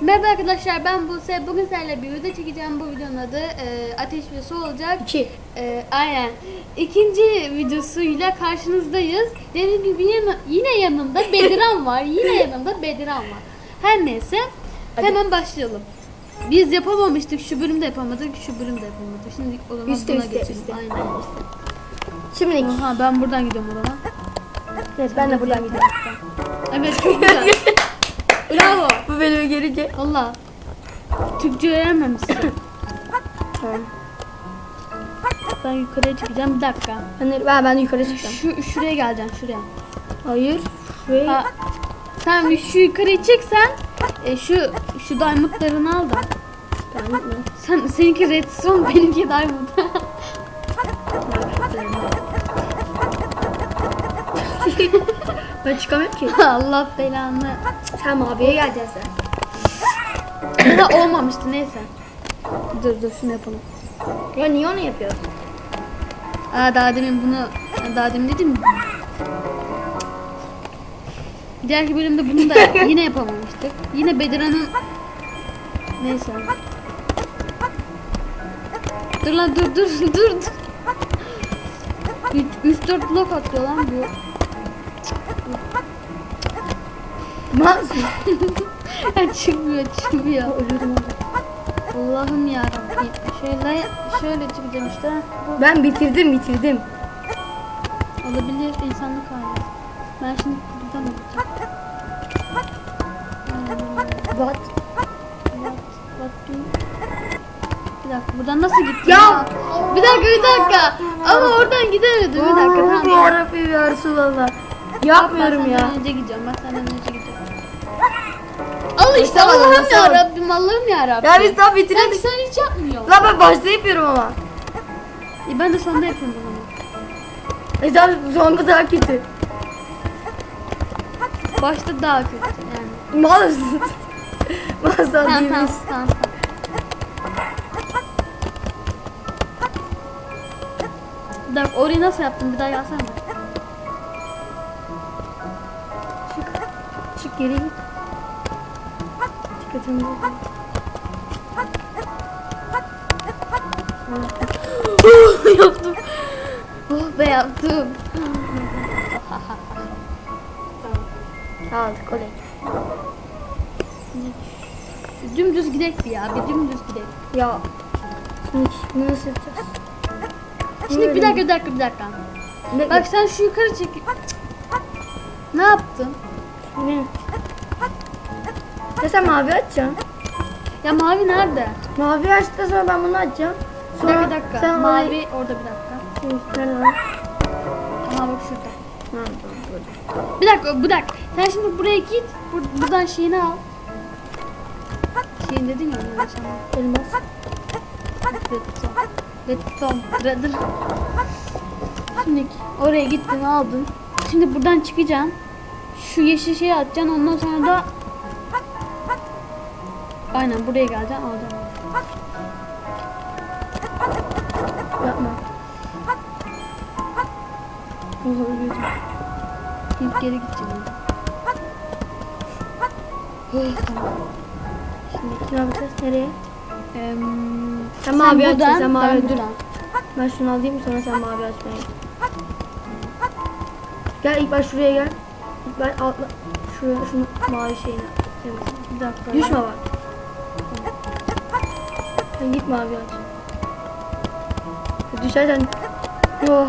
Merhaba arkadaşlar ben Buse. Bugün sizlerle bir video çekeceğim. Bu videonun adı e, Ateş ve Su olacak. 2. E, aynen. İkinci videosuyla karşınızdayız. Dediğim gibi yine, yine yanımda Bediran var. Yine yanımda Bediran var. Her neyse hemen başlayalım. Biz yapamamıştık. Şu bölümde yapamadık. Şu bölümde yapamadık. Şimdi o zaman Üste, buna üste, geçelim. üste. Aynen. Şimdi Aha ben buradan gidiyorum o zaman. evet, ben de buradan gidiyorum. Evet çok güzel. Bravo. Bu bölümü gelince. Allah. Türkçe öğrenmemişsin. Tamam. Ben yukarıya çıkacağım. Bir dakika. Ben, ben, ben yukarı çıkacağım. Şu şuraya geleceksin şuraya. Hayır. Şuraya. Ha, sen şu yukarıya çıksan e, şu şu diamondlarını al da. Tamam mı? Sen seninki redstone benimki diamond. Ben çıkamıyorum ki. Allah belanı. Sen maviye geleceksin sen. Ha olmamıştı neyse. Dur dur şunu yapalım. Ya niye onu yapıyorsun? Aa daha demin bunu daha demin dedim mi? Diğerki bölümde bunu da yine yapamamıştık. Yine Bedira'nın neyse. Dur lan dur dur dur dur. 3 4 blok atıyor lan bu. Nasıl? Çıkmıyor çıkmıyor. Orada. Allah'ım ya Şöyle şöyle çıkacağım işte. Bu Ben bitirdim bitirdim. olabilir insanlık hali. Ben şimdi buradan alacağım. What? Bir dakika buradan nasıl gitti Ya! Bir dakika bir dakika. Ama oradan gidemedim. Bir dakika tamam. Yarabbim ya Resulallah. Yapmıyorum ben ya. senden önce gideceğim. Ben senden önce gideceğim. Basamadım, Allah'ım ya basamadım. Rabbim Allah'ım ya Rabbim. Ya biz daha Sen, bitiremedik. sen hiç yapmıyorsun. Lan ben başta yapıyorum ama. E ben de sonunda yapıyorum zaman. E tabi sonunda daha kötü. Başta daha kötü yani. Mısın? Mal Tamam tamam tamam. tamam. Dakika orayı nasıl yaptın bir daha yazsana. Çık geri git. Dikkatimi bozma. yaptım. Oh be yaptım. Aldık oley. Dümdüz gidek bir ya bir dümdüz gidek. Ya. Şimdi bunu nasıl yapacağız? Şimdi bir dakika bir dakika bir dakika. Bak sen şu yukarı çek. Ne yaptın? Ne? Ya sen mavi açacaksın. Ya mavi nerede? Mavi açtıktan sonra ben bunu açacağım. Sonra bir dakika. Sen mavi orayı- orada bir dakika. Nerede lan? Aha bak şurada. Ha, dur, dur. Bir dakika bir dakika. Sen şimdi buraya git. Bur- buradan şeyini al. Şeyin dedin ya onu yaşamam. Elmas. Redstone. Redstone. Redstone. Şimdi oraya gittin aldın. Şimdi buradan çıkacaksın. Şu yeşil şeyi atacaksın. Ondan sonra da Aynen buraya geleceksin alacaksın. Yapma. Oha ölüyordum. İlk geri gideceğim. Oh, tamam. Şimdi ne yapacağız? Nereye? Em, Sen mavi açacaksın, buradan, sen mavi ben dur. buradan. Ben şunu alayım sonra sen mavi açmaya. Gel ilk baş şuraya gel. İlk baş atla. Şuraya şunu mavi şeyini. Evet. Bir dakika. Düşme bak. Sen git mavi aç. Düşersen. Oh.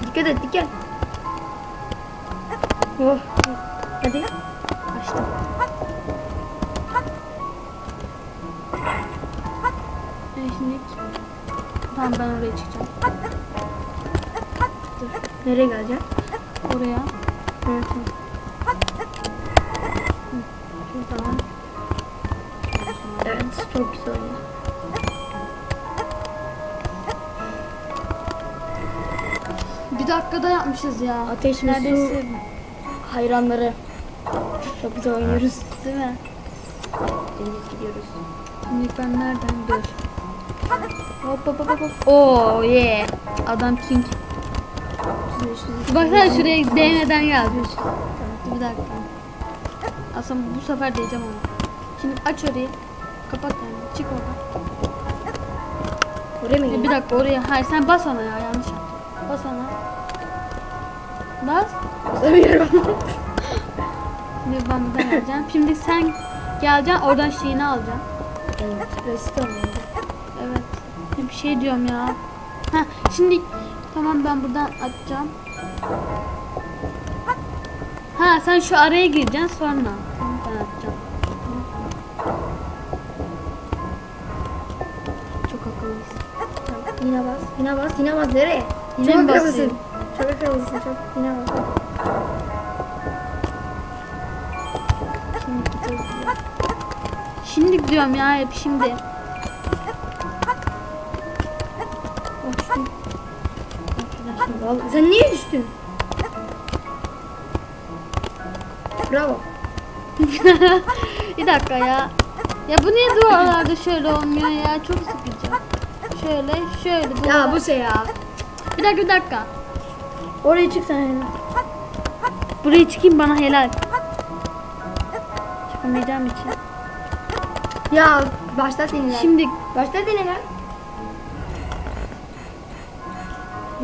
Dikkat et dikkat. Oh. Hadi. Açtım. Şimdi Tamam ben oraya çıkacağım. Nereye geleceksin? Oraya. Evet. tamam. Dakikada yapmışız ya. Ateş ve su hayranları. Çok güzel oynuyoruz. değil mi? Deniz gidiyoruz. Şimdi ben nereden dur. Hop hop hop hop. Oo yeah. Adam king. Baksana şuraya değmeden geldi. Bir dakika. Aslında bu sefer diyeceğim ama. Şimdi aç orayı. Kapat yani. Çık oradan. Oraya mı Ya bir dakika oraya. Hayır sen bas ona ya yanlış yaptın. Bas ona. Bas. Basamıyorum. Şimdi ben buradan geleceğim. Şimdi sen geleceksin oradan şeyini alacaksın. evet. Resit. Evet. Bir şey diyorum ya. Ha şimdi tamam ben buradan açacağım. Ha sen şu araya gireceksin sonra. Tamam ben açacağım. Çok akıllısın. Yine bas. Yine bas. Yine bas. Nereye? Yine çok akıllısın. Çok akıllısın. Çok. Yine bas. Şimdi gideceğiz. Şimdi diyorum ya hep şimdi. Vallahi. Sen niye düştün? Bravo. bir dakika ya. Ya bu niye duvarlarda şöyle olmuyor ya? Çok sıkıcı. Şöyle, şöyle. Bu Ya bu şey ya. Bir dakika, bir dakika. Oraya çık sen hele. Buraya çıkayım bana helal. Çıkamayacağım için. Ya başlat yeniden. Şimdi Başlat yeniden.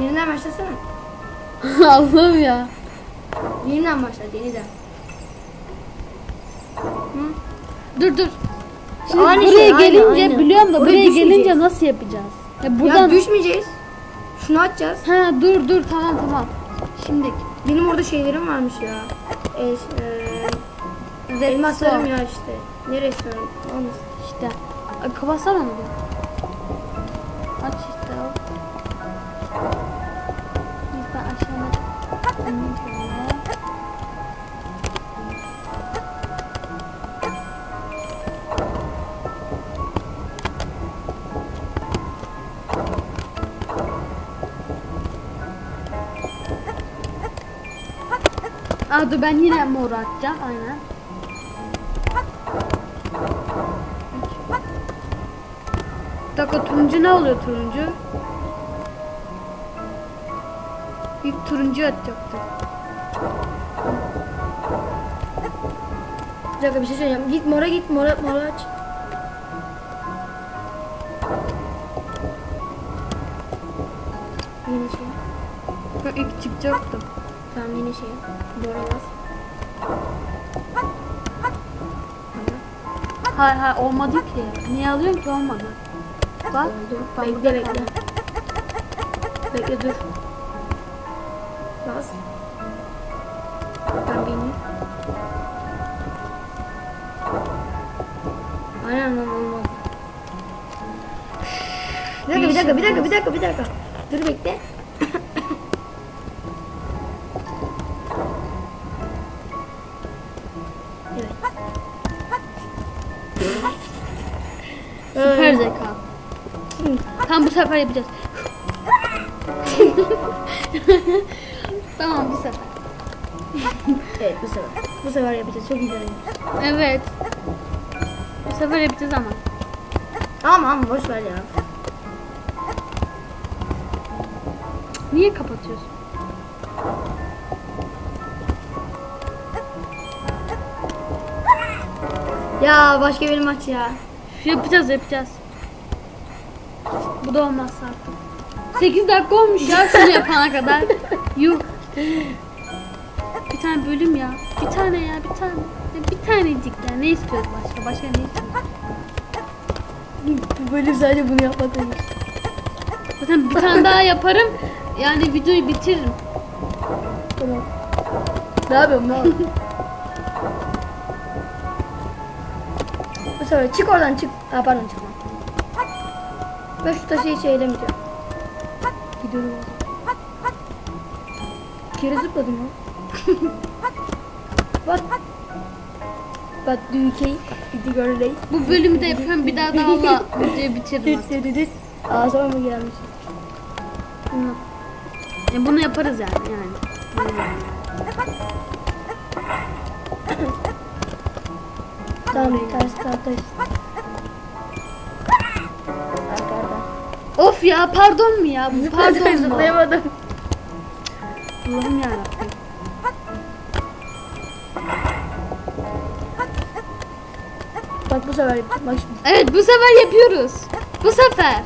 Yeniden başlasana. Allah'ım ya. Yeniden başlat yeniden. Dur dur. Şimdi Aynı buraya şey, aynı, gelince aynı. biliyorum da buraya düşmeyeceğiz. gelince nasıl yapacağız? Ya buradan Ya düşmeyeceğiz. Şunu açacağız. Ha dur dur tamam tamam. Şimdi Benim orada şeylerim varmış ya. E, e, elmaslarım ya işte. Sorayım? Olmasın. işte kapatsana bir. Aç işte ben aşağıda Aa dur ben yine mor atacağım aynen. Bir dakika turuncu ne oluyor turuncu? İlk turuncu atacaktım. Bir dakika bir şey söyleyeceğim. Git mora git mora mora aç. Yine şey. İlk çıkacaktım. Tamam yine şey. Mora bas. Hayır hayır olmadı ki. Niye alıyorsun ki olmadı. Bak. Oldu. bak Bekle bekle. Bekle dur. Bas. Ben bineyim. Aynen lan olmadı. Bir dakika bir dakika bir dakika bir dakika bir dakika. Dur bekle. Sefer yapacağız. tamam bu sefer. Evet bu sefer. Bu sefer yapacağız. Çok iyi. Evet. Bu sefer yapacağız ama. Tamam ama boş ver ya. Niye kapatıyorsun? Ya başka bir maç ya. Yapacağız yapacağız. Bu da olmazsa artık. 8 dakika olmuş ya şunu yapana kadar. Yuh. Bir tane bölüm ya. Bir tane ya bir tane. Bir tanecik ya. Ne istiyoruz başka? Başka ne istiyoruz? Bu bölüm sadece bunu yapmadığımız. Zaten bir tane daha yaparım. Yani videoyu bitiririm. Tamam. Ne yapıyorum ne yapıyorum? Bu sefer çık oradan çık. Ha pardon çıkma. Ben şu taşı hiç eylemeyeceğim. Gidiyorum. Geri zıpladım ya. Say? Did you go late? Bu bölümü de yapıyorum. Bir daha da valla videoyu bitiririm artık. Düt düt düt. Aa sonra mı gelmiş? Bunu. Ya bunu yaparız yani. yani. Tamam ters ters ters. Of ya pardon mu ya? Bu pardon mu? Zıplayamadım. Allah'ım yarabbim. Bak bu sefer. Bak şimdi. Evet bu sefer yapıyoruz. Bu sefer.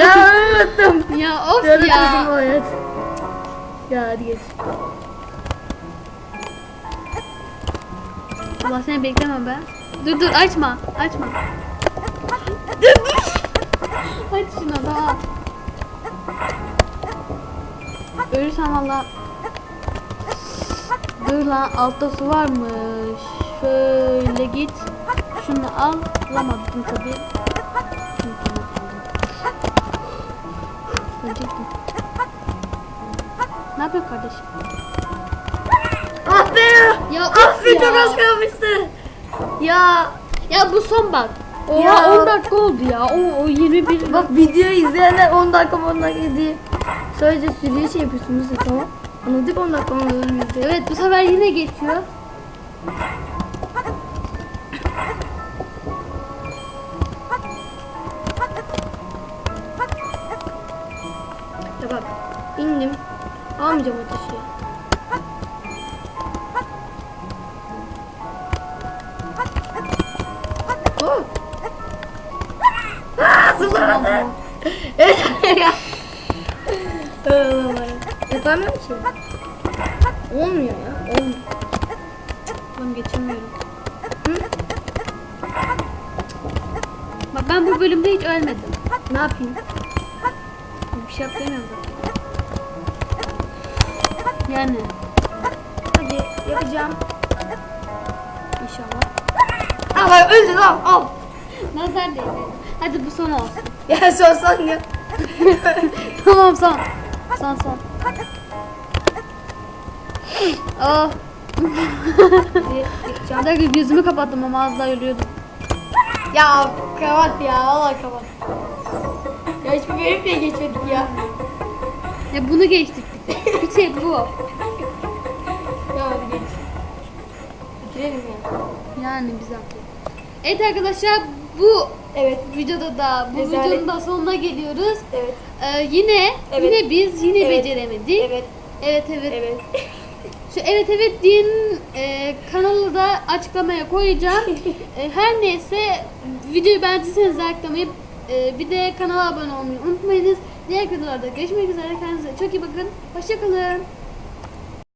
ya unuttum. Ya of ya. o evet. Ya hadi geç. Allah seni bekleme be. Dur dur açma. Açma. Aç şunu daha. Ölürsem valla. Dur lan altta su varmış. Şöyle git. Şunu al. Alamadım tabii. Ölecektim. Ne yapıyorsun kardeşim? Ah be! Ya ya. az kalmıştı. Ya Ya bu son bak. Oha Ya. 10 dakika oldu ya. O, o 21. bak videoyu izleyenler 10 dakika 10 dakika diye sadece sürüye şey yapıyorsunuz ya tamam. Anladık 10 dakika mı de. Evet bu sefer yine geçiyor. Ya bak indim. Almayacağım ateşi. Zıplamadı. Evet ya. Yapamıyorum ki. Olmuyor ya. Olmuyor. Ben geçemiyorum. Bak ben bu bölümde hiç ölmedim. Ne yapayım? Bir şey yapamıyorum. Yani Hadi yapacağım. inşallah. Al bak öldün al al. Nazar değdi. Hadi bu son olsun. Ya sorsan ya. tamam son. Son son. Oh. Bir dakika gözümü kapattım ama az daha ölüyordum. Ya kapat ya valla kapat. Ya hiçbir bölüm bile geçmedik ya. Ya bunu geçtik. Bir tek bu. Ya geç. Bitirelim ya. Yani bize. Evet arkadaşlar bu Evet. videoda da bu Rezalet. videonun da sonuna geliyoruz. Evet. Ee, yine Evet. yine biz yine Evet. beceremedik. Evet. Evet evet. Evet. Şu evet evet diyen e, kanalı da açıklamaya koyacağım. E, her neyse videoyu beğendiyseniz likelamayı e, bir de kanala abone olmayı unutmayınız. Diğer videolarda görüşmek üzere. Kendinize çok iyi bakın. Hoşçakalın.